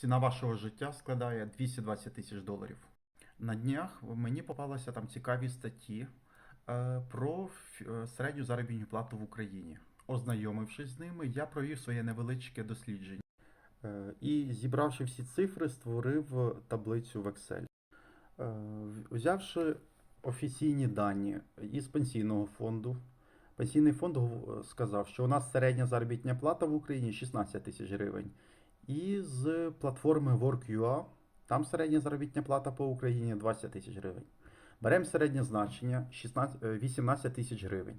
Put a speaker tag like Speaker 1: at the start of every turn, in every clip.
Speaker 1: ціна вашого життя складає 220 тисяч доларів. На днях мені попалися там цікаві статті е, про е, середню заробітну плату в Україні. Ознайомившись з ними, я провів своє невеличке дослідження. Е, І зібравши всі цифри, створив таблицю в Excel. Взявши офіційні дані із пенсійного фонду, пенсійний фонд сказав, що у нас середня заробітня плата в Україні 16 тисяч гривень. І з платформи Work.ua, там середня заробітня плата по Україні 20 тисяч гривень. Беремо середнє значення 16, е, 18 тисяч гривень.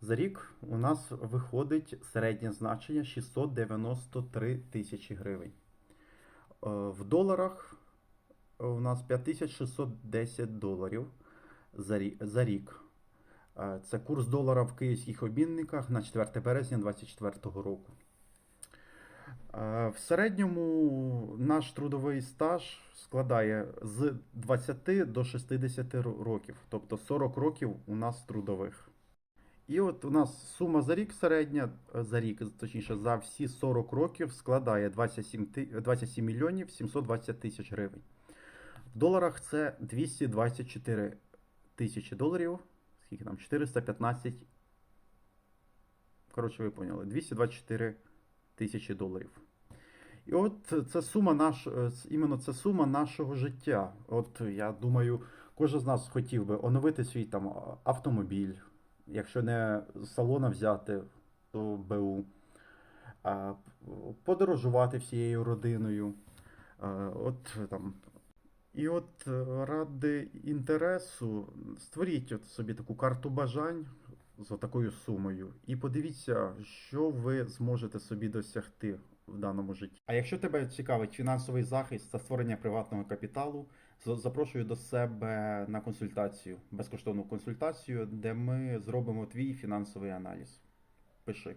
Speaker 1: За рік у нас виходить середнє значення 693 тисячі гривень. Е, В доларах у нас 5610 доларів за рік. За рік. Е, Це курс долара в київських обмінниках на 4 березня 2024 року. Е, В середньому наш трудовий стаж складає з 20 до 60 років, тобто 40 років у нас трудових. І от у нас сума за рік середня, е, за рік, точніше, за всі 40 років складає 27, 27 мільйонів 720 тисяч гривень. В доларах це 224 тисячі доларів. Скільки там? 415. Коротше, ви поняли, 224 тисячі доларів. І от це сума наш, е, іменно це сума нашого життя. От я думаю, кожен з нас хотів би оновити свій там автомобіль, якщо не з салона взяти, то БУ, подорожувати всією родиною. От там. І от е, ради інтересу створіть от собі таку карту бажань з такою сумою. І подивіться, що ви зможете собі досягти в даному житті. А якщо тебе цікавить фінансовий захист та створення приватного капіталу, запрошую до себе на консультацію, безкоштовну консультацію, де ми зробимо твій фінансовий аналіз. Пиши.